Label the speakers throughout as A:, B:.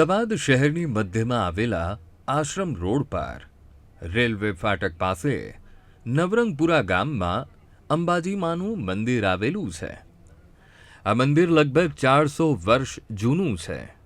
A: અમદાવાદ શહેરની મધ્યમાં આવેલા આશ્રમ રોડ પર રેલવે ફાટક પાસે નવરંગપુરા ગામમાં અંબાજીમાનું મંદિર આવેલું છે. આ મંદિર લગભગ ચારસો વર્ષ જૂનું છે.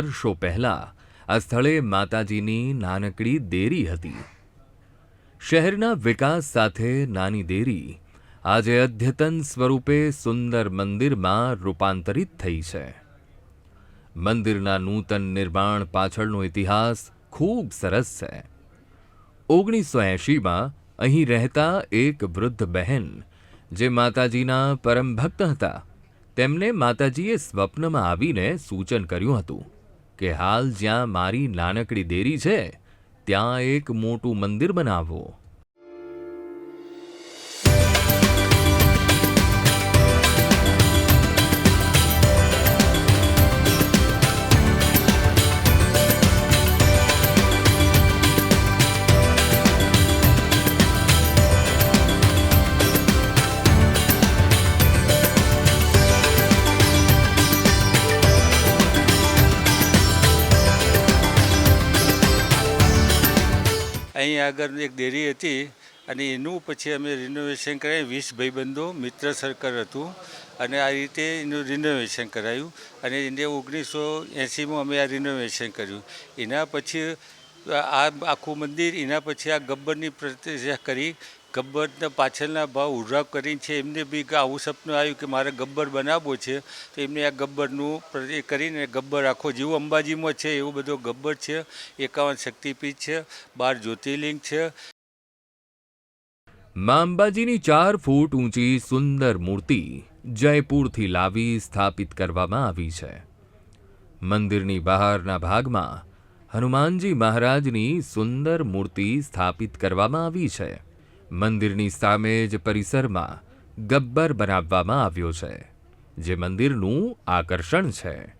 A: વર્ષો પહેલાં આ સ્થળે માતાજીની નાનકડી દેરી હતી. શહેરના વિકાસ સાથે નાની દેરી આજે અદ્યતન સ્વરૂપે સુંદર મંદિરમાં રૂપાંતરિત થઈ છે. મંદિરના નૂતન નિર્માણ પાછળનો ઇતિહાસ ખૂબ સરસ છે. ઓગણીસો એંશીમાં અહીં રહેતા એક વૃદ્ધ બહેન, જે માતાજીના પરમ ભક્ત હતા, તેમને માતાજીએ સ્વપ્નમાં આવીને સૂચન કર્યું હતું. કે હાલ જ્યાં મારી નાનકડી દેરી છે ત્યાં એક મોટું મંદિર બનાવો.
B: અહીં આગળ એક ડેરી હતી અને એનું પછી અમે રિનોવેશન કરાવી વીસ ભાઈબંધો, મિત્ર સર્કલ હતું અને આ રીતે એનું રિનોવેશન કરાયું અને એને ઓગણીસો એંસીમાં અમે આ રિનોવેશન કર્યું. એના પછી આ આખું મંદિર, એના પછી આ ગબ્બરની પ્રતિષ્ઠા કરી ગબ્બરના પાછળના ભાવ ઉર્રાવ કરીને છે, એમને બી આવું સપનું આવ્યું કે મારે ગબ્બર બનાવવો છે, તો એમને આ ગબ્બરનું એ કરીને ગબ્બર આખો જેવું અંબાજીમાં છે, એવો બધો ગબ્બર છે, એકાવન શક્તિપીઠ છે, બાર જ્યોતિર્લિંગ છે.
A: મા અંબાજીની ચાર ફૂટ ઊંચી સુંદર મૂર્તિ જયપુરથી લાવી સ્થાપિત કરવામાં આવી છે. મંદિરની બહારના ભાગમાં હનુમાનજી મહારાજની સુંદર મૂર્તિ સ્થાપિત કરવામાં આવી છે. મંદિરની સામે જ પરિસરમાં ગબ્બર બનાવવામાં આવ્યો છે, જે મંદિરનું આકર્ષણ છે.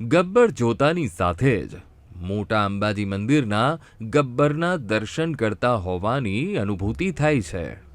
A: ગબ્બર જોતાની સાથે જ મોટા અંબાજી મંદિરના ગબ્બરના દર્શન કરતા હોવાની અનુભૂતિ થાય છે.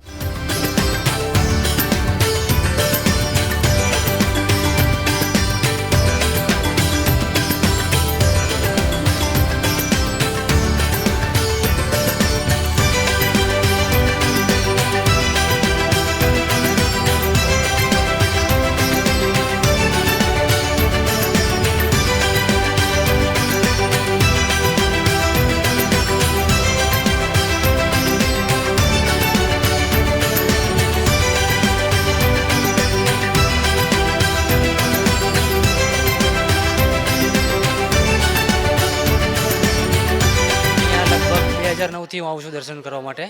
C: બે હું આવું છું દર્શન કરવા માટે.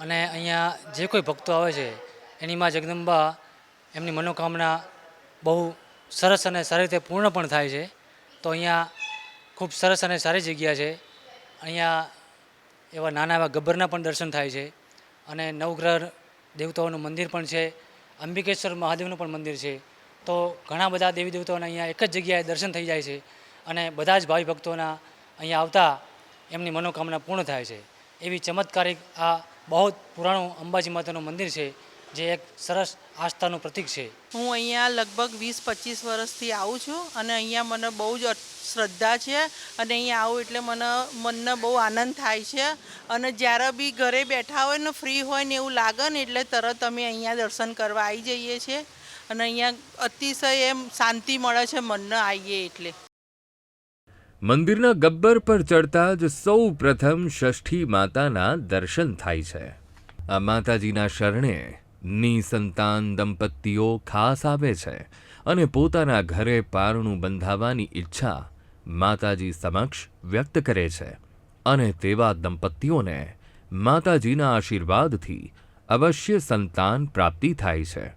C: અને અહીંયા જે કોઈ ભક્તો આવે છે, એની માં જગદંબા એમની મનોકામના બહુ સરસ અને સારી રીતે પૂર્ણ પણ થાય છે. તો અહીંયા ખૂબ સરસ અને સારી જગ્યા છે. અહીંયા એવા નાના એવા ગબ્બરના પણ દર્શન થાય છે. અને નવગ્રહ દેવતાઓનું મંદિર પણ છે. અંબિકેશ્વર મહાદેવનું પણ મંદિર છે. તો ઘણા બધા દેવી દેવતાઓના અહીંયા એક જ જગ્યાએ દર્શન થઈ જાય છે. અને બધા જ ભાવિ ભક્તોના અહીંયા આવતા એમની મનોકામના પૂર્ણ થાય છે. એવી ચમત્કારિક આ બહુ પુરાણું અંબાજી માતાનું મંદિર છે, જે એક સરસ આસ્થાનું પ્રતીક છે.
D: હું અહીંયા લગભગ વીસ પચીસ વર્ષથી આવું છું અને અહીંયા મને બહુ જ શ્રદ્ધા છે અને અહીંયા આવું એટલે મને મનને બહુ આનંદ થાય છે. અને જ્યારે બી ઘરે બેઠા હોય ને, ફ્રી હોય ને એવું લાગે ને, એટલે તરત અમે અહીંયા દર્શન કરવા આવી જઈએ છીએ. અને અહીંયા અતિશય એમ શાંતિ મળે છે મનને આવીએ એટલે.
A: મંદિરના ગબ્બર પર ચડતા જ સૌ પ્રથમ ષષ્ઠી માતાના દર્શન થાય છે. આ માતાજીના શરણે નિસંતાન દંપતીઓ ખાસ આવે છે અને પોતાના ઘરે પારણું બંધાવવાની ઈચ્છા માતાજી સમક્ષ વ્યક્ત કરે છે અને તેવા દંપતીઓને માતાજીના આશીર્વાદથી અવશ્ય સંતાન પ્રાપ્તિ થાય છે.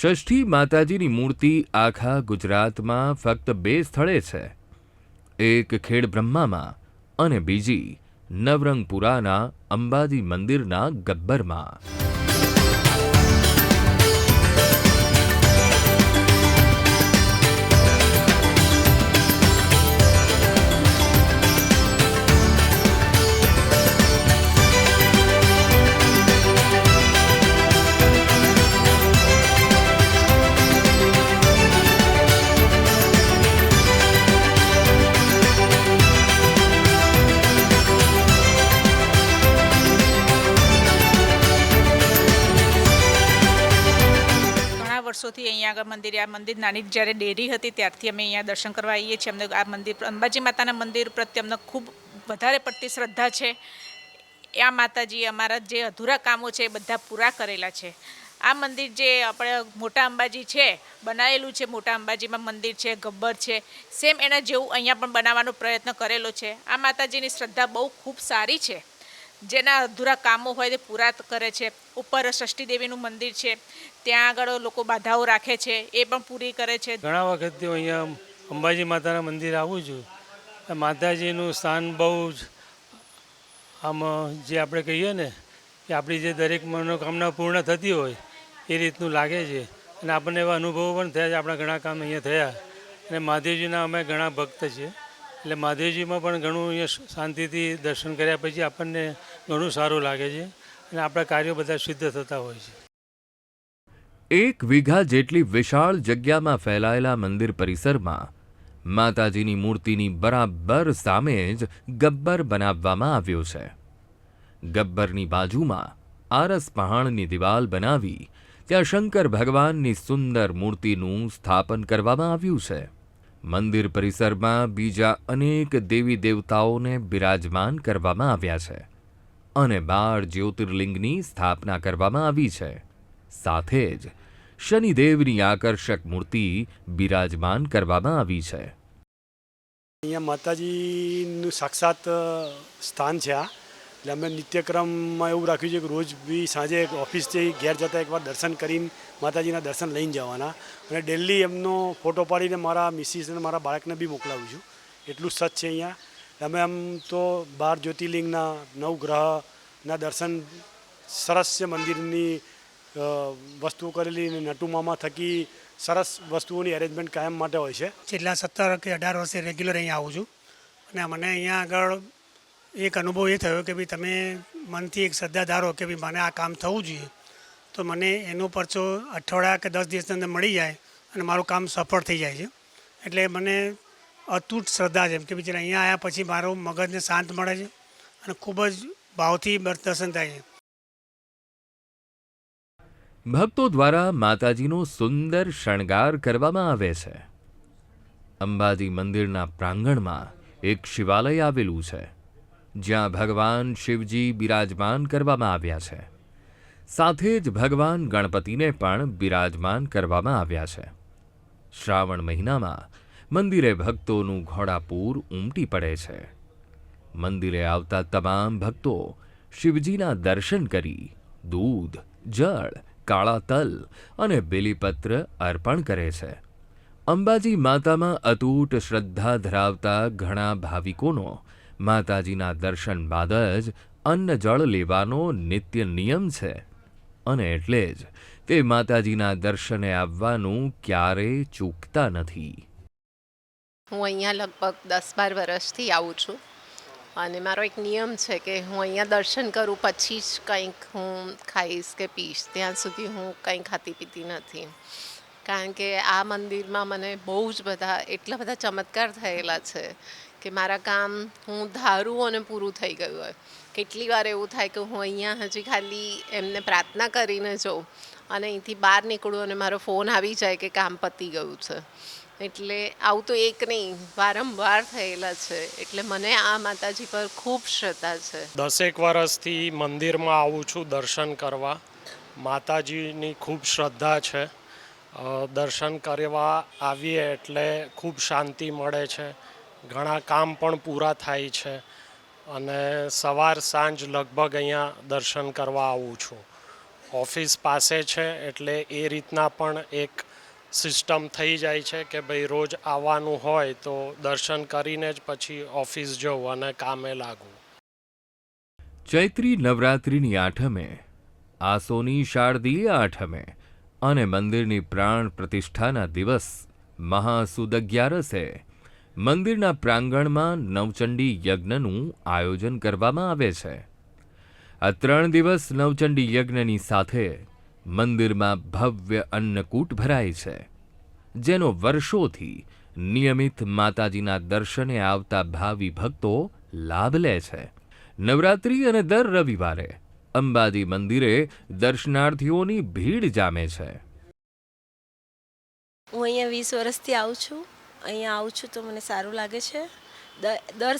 A: ષષ્ઠી માતાજીની મૂર્તિ આખા ગુજરાતમાં ફક્ત બે સ્થળે છે. એક ખેડ બ્રહ્મામાં અને બીજી નવરંગપુરાના અંબાજી મંદિરના ગબ્બરમાં.
E: અહીંયા આગળ મંદિરે આ મંદિર નાની જ્યારે ડેરી હતી ત્યારથી અમે અહીંયા દર્શન કરવા આવીએ છીએ. અમને આ મંદિર અંબાજી માતાના મંદિર પ્રત્યે અમને ખૂબ વધારે પડતી શ્રદ્ધા છે. આ માતાજી અમારા જે અધૂરા કામો છે એ બધા પૂરા કરેલા છે. આ મંદિર જે આપણે મોટા અંબાજી છે, બનાવેલું છે, મોટા અંબાજીમાં મંદિર છે, ગબ્બર છે, સેમ એના જેવું અહીંયા પણ બનાવવાનો પ્રયત્ન કરેલો છે. આ માતાજીની શ્રદ્ધા બહુ ખૂબ સારી છે. જેના અધૂરા કામો હોય તે પૂરા કરે છે. ઉપર ષષ્ઠી દેવીનું મંદિર છે. ત્યાં આગળ લોકો બાધાઓ રાખે છે. એ પણ પૂરી કરે છે.
F: ઘણા વખતથી અહીંયા અંબાજી માતાના મંદિર આવું છું માતાજીનું સ્થાન બહુ જ, આમ, જે આપણે કહીએ ને, કે આપણી જે દરેક મનોકામના પૂર્ણ થતી હોય, એ રીતનું લાગે છે. અને આપણને એવા અનુભવો પણ થયા છે. આપણા ઘણા કામ અહીંયા થયા. અને મહાદેવજીના અમે ઘણા ભક્ત છીએ. એટલે મહાદેવજીમાં પણ ઘણું અહીંયા શાંતિથી દર્શન કર્યા પછી આપણને ઘણું સારું લાગે છે અને આપણા કાર્યો બધા સિદ્ધ થતા હોય છે.
A: એક વીઘા જેટલી વિશાળ જગ્યામાં ફેલાયેલા મંદિર પરિસરમાં માતાજીની મૂર્તિની બરાબર સામે જ ગબ્બર બનાવવામાં આવ્યો છે. ગબ્બરની બાજુમાં આરસ પહાણની દિવાલ બનાવી ત્યાં શંકર ભગવાનની સુંદર મૂર્તિનું સ્થાપન કરવામાં આવ્યું છે. મંદિર પરિસરમાં બીજા અનેક દેવી દેવતાઓને બિરાજમાન કરવામાં આવ્યા છે અને બાર જ્યોતિર્લિંગની સ્થાપના કરવામાં આવી છે. સાથે જ શનિદેવની આકર્ષક મૂર્તિ બિરાજમાન કરવામાં આવી છે.
G: અહીંયા માતાજીનું સાક્ષાત સ્થાન છે આ. એટલે અમે નિત્યક્રમમાં એવું રાખ્યું છે કે રોજ બી સાંજે ઓફિસથી ઘેર જતાં એકવાર દર્શન કરીને માતાજીના દર્શન લઈને જવાના. અને ડેલી એમનો ફોટો પાડીને મારા મિસિસ અને મારા બાળકને બી મોકલાવું છું. એટલું સચ છે અહીંયા. અમે આમ તો બાર જ્યોતિર્લિંગના નવગ્રહના દર્શન સરસ મંદિરની વસ્તુઓ કરેલી નટુમામા થકી સરસ વસ્તુઓની અરેન્જમેન્ટ કાયમ માટે હોય છે.
H: છેલ્લા સત્તર કે અઢાર વર્ષે રેગ્યુલર અહીંયા આવું છું. અને મને અહીંયા આગળ એક અનુભવ એ થયો કે ભાઈ તમે મનથી એક શ્રદ્ધા ધારો કે ભાઈ મને આ કામ થવું જોઈએ, તો મને એનો પરચો અઠવાડિયા કે દસ દિવસની અંદર મળી જાય અને મારું કામ સફળ થઈ જાય છે. એટલે મને અતૂટ શ્રદ્ધા છે કે ભાઈ અહીંયા આવ્યા પછી મારું મગજને શાંત મળે છે અને ખૂબ જ ભાવથી દર્શન થાય છે.
A: ભક્તો દ્વારા માતાજીનો સુંદર શણગાર કરવામાં આવે છે. અંબાજી મંદિરના પ્રાંગણમાં એક શિવાલય આવેલું છે. જ્યાં ભગવાન શિવજી બિરાજમાન કરવામાં આવ્યા છે. સાથે જ ભગવાન ગણપતિને પણ બિરાજમાન કરવામાં આવ્યા છે. શ્રાવણ મહિનામાં મંદિરે ભક્તોનું ઘોડાપૂર ઉમટી પડે છે. મંદિરે આવતા તમામ ભક્તો શિવજીના દર્શન કરી દૂધ, જળ, કાળા તલ અને બેલીપત્ર અર્પણ કરે છે. અંબાજી માતામાં અતૂટ શ્રદ્ધા ધરાવતા ઘણા ભાવિકોનો માતાજીના દર્શન બાદ જ અન્ન જળ લેવાનો નિત્ય નિયમ છે. અને એટલે જ તે માતાજીના દર્શને આવવાનું ક્યારેય ચૂકતા નથી.
I: હું અહીંયા લગભગ દસ બાર વર્ષથી આવું છું. અને મારો એક નિયમ છે કે હું અહીંયા દર્શન કરું પછી જ કંઈક હું ખાઈશ કે પીશ. ત્યાં સુધી હું કંઈ ખાતી પીતી નથી. કારણ કે આ મંદિરમાં મને બહુ જ બધા, એટલા બધા ચમત્કાર થયેલા છે. કે મારા કામ હું ધારું અને પૂરું થઈ ગયું હોય. કેટલી વાર એવું થાય કે હું અહીંયા હજી ખાલી એમને પ્રાર્થના કરીને જાઉં અને અહીંથી બહાર નીકળું અને મારો ફોન આવી જાય કે કામ પતી ગયું છે. એટલે આવું તો એક નહીં, વારંવાર થયેલા છે. એટલે મને આ માતાજી પર ખૂબ શ્રદ્ધા છે.
J: દસેક વર્ષથી મંદિરમાં આવું છું દર્શન કરવા. માતાજીની ખૂબ શ્રદ્ધા છે. દર્શન કરવા આવીએ એટલે ખૂબ શાંતિ મળે છે. ઘણા કામ પણ પૂરા થાય છે અને સવાર સાંજ લગભગ અહીંયા દર્શન કરવા આવું છું. ઓફિસ પાસે છે એટલે એ રીતના પણ એક સિસ્ટમ થઈ જાય છે કે ભાઈ રોજ આવવાનું હોય તો દર્શન કરીને જ પછી ઓફિસ જવું અને કામે લાગવું
A: ચૈત્રી નવરાત્રિની આઠમે, આસોની શારદીય આઠમે અને મંદિરની પ્રાણ પ્રતિષ્ઠાના દિવસ મહાસુદ અગિયારસે મંદિરના પ્રાંગણમાં નવચંડી યજ્ઞનું આયોજન કરવામાં આવે છે. આ ત્રણ દિવસ નવચંડી યજ્ઞની સાથે મંદિરમાં ભવ્ય અન્નકૂટ ભરાય છે, જેનો વર્ષોથી નિયમિત માતાજીના દર્શને આવતા ભાવિ ભક્તો લાભ લે છે. નવરાત્રિ અને દર રવિવારે અંબાજી મંદિરે દર્શનાર્થીઓની ભીડ જામે છે.
K: હું અહીંયા વીસ વર્ષથી આવું છું. અહીંયા આવું છું તો મને સારું લાગે છે. દર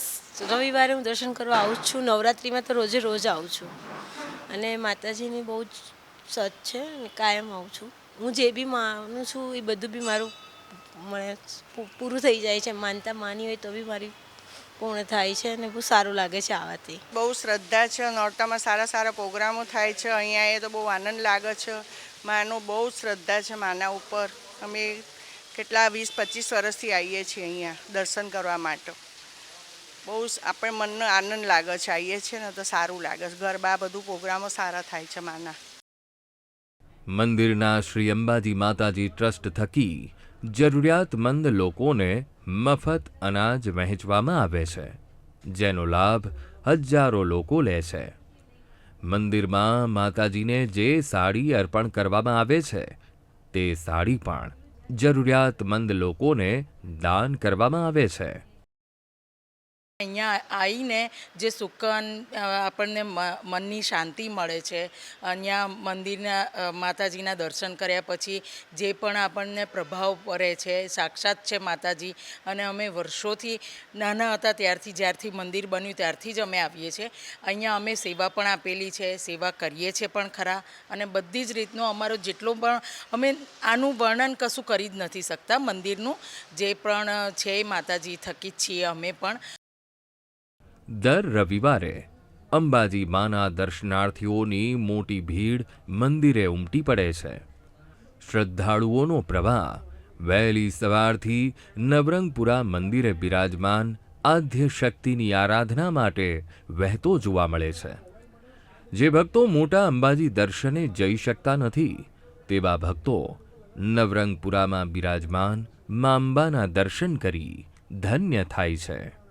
K: રવિવારે હું દર્શન કરવા આવું છું. નવરાત્રિમાં તો રોજે રોજ આવું છું. અને માતાજીની બહુ જ સચ છે કાયમ આવું છું. હું જે બી માનું છું એ બધું બી મારું મને પૂરું થઈ જાય છે. માનતા માની હોય તો બી મારી પૂર્ણ થાય છે અને બહુ સારું લાગે છે આવાથી
D: બહુ શ્રદ્ધા છે નોરતામાં સારા સારા પ્રોગ્રામો થાય છે. અહીંયા એ તો બહુ આનંદ લાગે છે. માનો બહુ શ્રદ્ધા છે માના ઉપર. અમે કેટલા વીસ, પચીસ વર્ષથી આવીએ છીએ અહીંયા દર્શન કરવા માટે. બહુ આપણે મનનો આનંદ લાગે છે આવીએ છીએ ને તો સારું લાગે છે. ગરબા, બધું પ્રોગ્રામો સારા થાય છે માના.
A: મંદિરના શ્રી અંબાજી માતાજી ટ્રસ્ટ થકી જરૂરિયાતમંદ લોકોને મફત અનાજ વહેંચવામાં આવે છે, જેનો લાભ હજારો લોકો લે છે. મંદિરમાં માતાજીને જે સાડી અર્પણ કરવામાં આવે છે, તે સાડી પણ જરૂરિયાતમંદ લોકોને દાન કરવામાં આવે છે.
D: અહીંયા આવીને જે સુકન આપણને મનની શાંતિ મળે છે. અહીંયા મંદિરના માતાજીના દર્શન કર્યા પછી જે પણ આપણને પ્રભાવ પડે છે, સાક્ષાત છે માતાજી. અને અમે વર્ષોથી નાના હતા ત્યારથી, જ્યારથી મંદિર બન્યું ત્યારથી જ અમે આવીએ છીએ. અહીંયા અમે સેવા પણ આપેલી છે, સેવા કરીએ છીએ પણ ખરા. અને બધી જ રીતનો અમારો જેટલો પણ, અમે આનું વર્ણન કશું કરી જ નથી શકતા. મંદિરનું જે પણ છે માતાજી થકી જ છીએ અમે પણ.
A: દર રવિવારે અંબાજી માના દર્શનાર્થીઓની મોટી ભીડ મંદિરે ઉમટી પડે છે. શ્રદ્ધાળુઓનો પ્રવાહ વહેલી સવારથી નવરંગપુરા મંદિરે બિરાજમાન આદ્ય શક્તિની આરાધના માટે વહેતો જોવા મળે છે. જે ભક્તો મોટા અંબાજી દર્શને જઈ શકતા નથી, તેવા ભક્તો નવરંગપુરામાં બિરાજમાન મા અંબાના દર્શન કરી ધન્ય થાય છે.